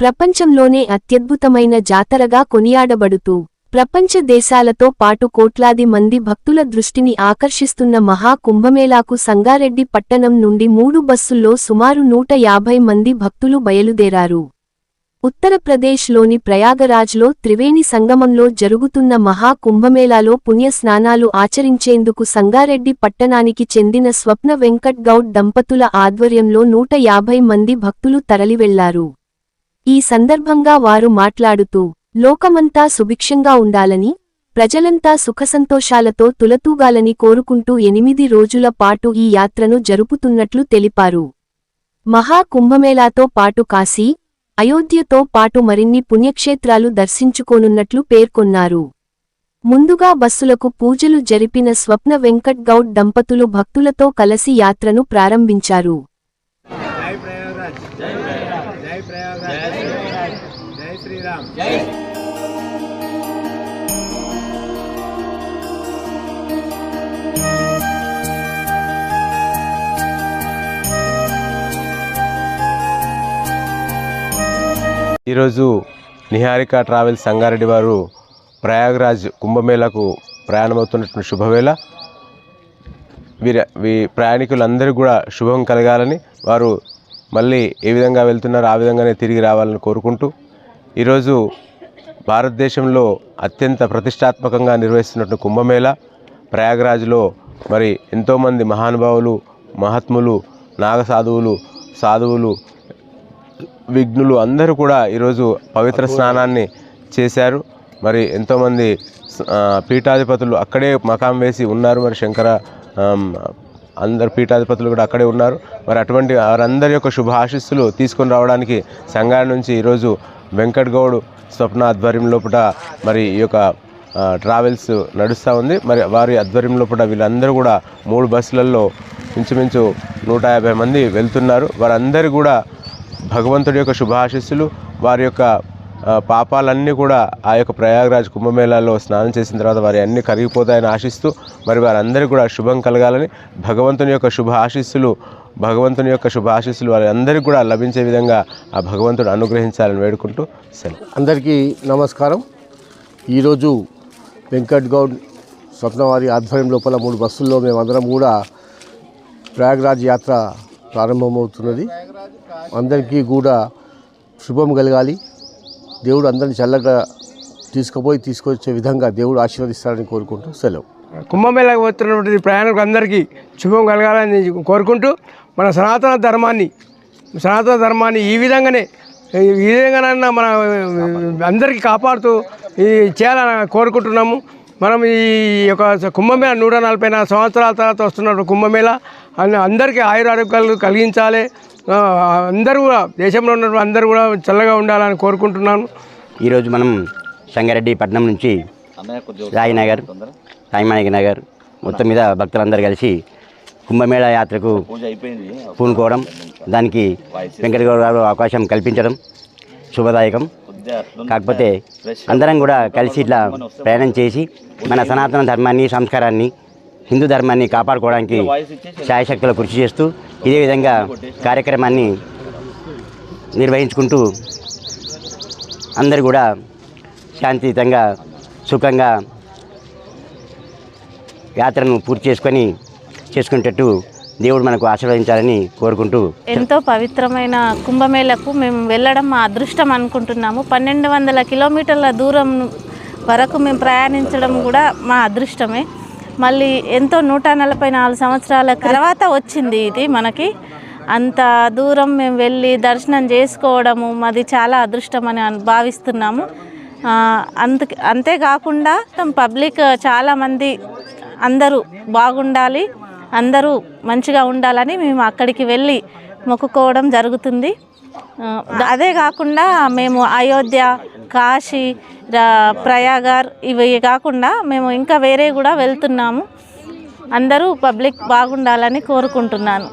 ప్రపంచంలోనే అత్యద్భుతమైన జాతరగా కొనియాడబడుతూ ప్రపంచ దేశాలతో పాటు కోట్లాది మంది భక్తుల దృష్టిని ఆకర్షిస్తున్న మహా కుంభమేళాకు సంగారెడ్డి పట్టణం నుండి మూడు బస్సుల్లో సుమారు నూట యాభై మంది భక్తులు బయలుదేరారు. ఉత్తరప్రదేశ్లోని ప్రయాగరాజ్లో త్రివేణి సంగమంలో జరుగుతున్న మహా కుంభమేళాలో పుణ్య స్నానాలు ఆచరించేందుకు సంగారెడ్డి పట్టణానికి చెందిన స్వప్న వెంకట్ గౌడ్ దంపతుల ఆధ్వర్యంలో నూట యాభై మంది భక్తులు తరలివెళ్ళారు. ఈ సందర్భంగా వారు మాట్లాడుతూ లోకమంతా సుభిక్షంగా ఉండాలని ప్రజలంతా సుఖసంతోషాలతో తులతూగాలని కోరుకుంటూ ఎనిమిది రోజుల పాటు ఈ యాత్రను జరుపుతున్నట్లు తెలిపారు. మహాకుంభమేళాతో పాటు కాశీ అయోధ్యతో పాటు మరిన్ని పుణ్యక్షేత్రాలు దర్శించుకోనున్నట్లు పేర్కొన్నారు. ముందుగా బస్సులకు పూజలు జరిపిన స్వప్న వెంకట్ గౌడ్ దంపతులు భక్తులతో కలసి యాత్రను ప్రారంభించారు. ఈరోజు నిహారిక ట్రావెల్స్ సంగారెడ్డి వారు ప్రయాగరాజ్ కుంభమేళకు ప్రయాణమవుతున్నటువంటి శుభవేళ. వీరి వీ ప్రయాణికులందరికీ కూడా శుభం కలగాలని వారు మళ్ళీ ఏ విధంగా వెళ్తున్నారో ఆ విధంగానే తిరిగి రావాలని కోరుకుంటూ ఈరోజు భారతదేశంలో అత్యంత ప్రతిష్టాత్మకంగా నిర్వహిస్తున్నటువంటి కుంభమేళ. ప్రయాగరాజ్లో మరి ఎంతోమంది మహానుభావులు మహాత్ములు నాగసాధువులు సాధువులు విఘ్నులు అందరూ కూడా ఈరోజు పవిత్ర స్నానాన్ని చేశారు. మరి ఎంతోమంది పీఠాధిపతులు అక్కడే మకాం వేసి ఉన్నారు. మరి శంకర అందరు పీఠాధిపతులు కూడా అక్కడే ఉన్నారు. మరి అటువంటి వారందరి యొక్క శుభ ఆశీస్సులు తీసుకొని రావడానికి సంగారెడ్డి నుంచి ఈరోజు వెంకట్ గౌడ్ స్వప్న ఆధ్వర్యం లోపల మరి ఈ యొక్క ట్రావెల్స్ నడుస్తూ ఉంది. మరి వారి ఆధ్వర్యం లోపల వీళ్ళందరూ కూడా మూడు బస్సులలో ఇంచుమించు నూట యాభై మంది వెళ్తున్నారు. వారందరూ కూడా భగవంతుడి యొక్క శుభాశిస్సులు వారి యొక్క పాపాలన్నీ కూడా ఆ యొక్క ప్రయాగరాజ్ కుంభమేళాలో స్నానం చేసిన తర్వాత వారి అన్ని కరిగిపోతాయని ఆశిస్తూ మరి వారందరికీ కూడా శుభం కలగాలని భగవంతుని యొక్క శుభ ఆశీస్సులు భగవంతుని యొక్క శుభ ఆశీస్సులు వారి అందరికీ కూడా లభించే విధంగా ఆ భగవంతుడు అనుగ్రహించాలని వేడుకుంటూ సెలవు. అందరికీ నమస్కారం. ఈరోజు వెంకట్ గౌడ్ స్వప్నవారి ఆధ్వర్యం లోపల మూడు బస్సుల్లో మేమందరం కూడా ప్రయాగ్రాజ్ యాత్ర ప్రారంభమవుతున్నది. అందరికీ కూడా శుభం కలగాలి. దేవుడు అందరిని చల్లగా తీసుకుపోయి తీసుకొచ్చే విధంగా దేవుడు ఆశీర్వదిస్తారని కోరుకుంటూ సెలవు. కుంభమేళకు పోతున్నటువంటి ప్రయాణికులు అందరికీ శుభం కలగాలని కోరుకుంటూ మన సనాతన ధర్మాన్ని సనాతన ధర్మాన్ని ఈ విధంగానే ఈ విధంగానైనా మన అందరికీ కాపాడుతూ ఈ చేయాలని కోరుకుంటున్నాము. మనం ఈ యొక్క కుంభమేళ నూట నలభై నాలుగు సంవత్సరాల తర్వాత వస్తున్న కుంభమేళ అందరికీ ఆయురారోగ్యాలు కలిగించాలి. అందరూ కూడా దేశంలో ఉన్న అందరూ కూడా చల్లగా ఉండాలని కోరుకుంటున్నాను. ఈరోజు మనం సంగారెడ్డి పట్టణం నుంచి రాయినగర్ రాయమాణిక నగర్ మొత్తం మీద భక్తులందరూ కలిసి కుంభమేళా యాత్రకు పూనుకోవడం దానికి వెంకటగౌడ గారు అవకాశం కల్పించడం శుభదాయకం. కాకపోతే అందరం కూడా కలిసి ఇట్లా ప్రయాణం చేసి మన సనాతన ధర్మాన్ని సంస్కారాన్ని హిందూ ధర్మాన్ని కాపాడుకోవడానికి శాయశక్తుల కృషి చేస్తూ ఇదే విధంగా కార్యక్రమాన్ని నిర్వహించుకుంటూ అందరు కూడా శాంతియుతంగా సుఖంగా యాత్రను పూర్తి చేసుకొని చేసుకునేటట్టు దేవుడు మనకు ఆశీర్వదించాలని కోరుకుంటూ ఎంతో పవిత్రమైన కుంభమేళకు మేము వెళ్ళడం మా అదృష్టం అనుకుంటున్నాము. పన్నెండు వందల కిలోమీటర్ల దూరం వరకు మేము ప్రయాణించడం కూడా మా అదృష్టమే. మళ్ళీ ఎంతో నూట నలభై నాలుగు సంవత్సరాల తర్వాత వచ్చింది ఇది మనకి. అంత దూరం మేము వెళ్ళి దర్శనం చేసుకోవడము మాది చాలా అదృష్టం అని భావిస్తున్నాము. అంత అంతేకాకుండా పబ్లిక్ చాలామంది అందరూ బాగుండాలి అందరూ మంచిగా ఉండాలని మేము అక్కడికి వెళ్ళి మొక్కుకోవడం జరుగుతుంది. అదే కాకుండా మేము అయోధ్య కాశీ ప్రయాగర్ ఇవి కాకుండా మేము ఇంకా వేరే కూడా వెళ్తున్నాము. అందరూ పబ్లిక్ బాగుండాలని కోరుకుంటున్నాను.